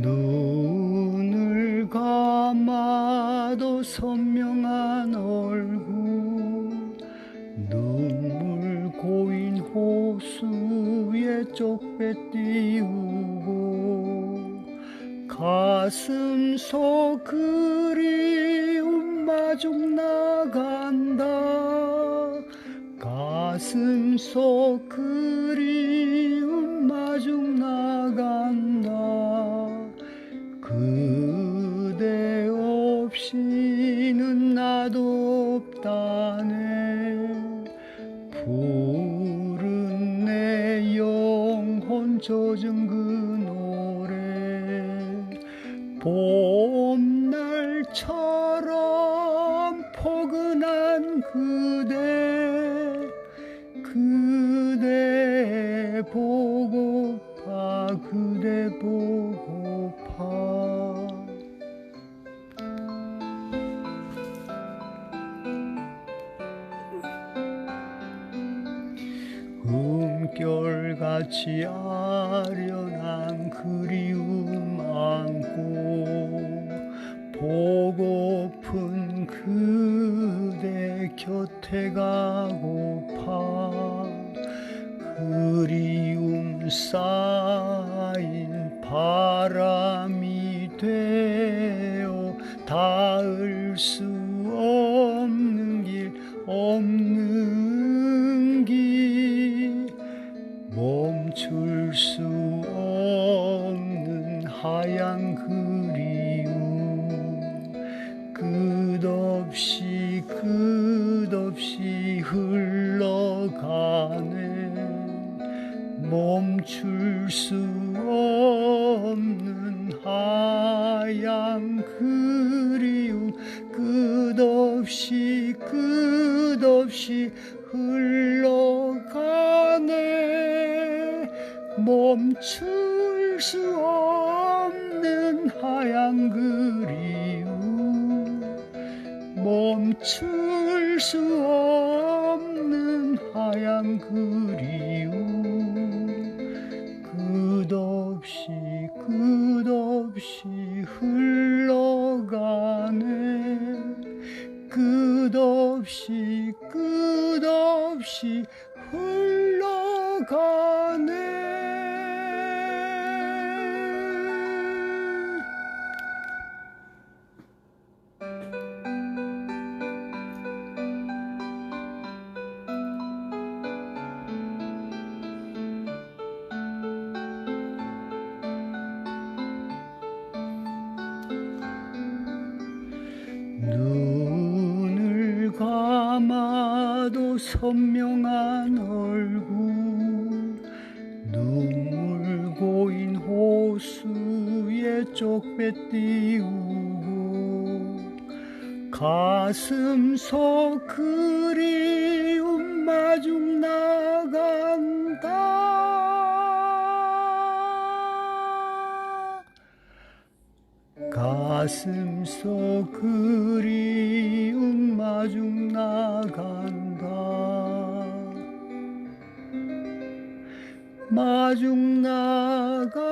눈을 감아도 선명한 얼굴. 눈물 고인 호수에 쪽배 띄우고 가슴 속 그리움 마중 나간다. 가슴 속 그리움 푸른 내 영혼 젖은 그 노래 음결같이 아련한 그리움 안고 보고픈 그대 곁에 가고파 그리움 쌓인 바람이 되어 닿을 수 멈출 수 없는 하얀 그리움. 끝없이 끝없이 흘러가네. 멈출 수 없는 하얀 그리움. 끝없이 끝없이 흘러 멈출 수 없는 하얀 그리움. 멈출 수 없는 하얀 그리움. 끝없이 끝없이 흘러가네. 끝없이 끝없이 흘러가네 선명한 얼굴 눈물 고인 호수에 쪽배 띄우고 가슴 속 그리움 마중 나간다. 가슴 속 그리움 마중 나간다 마중 나간다.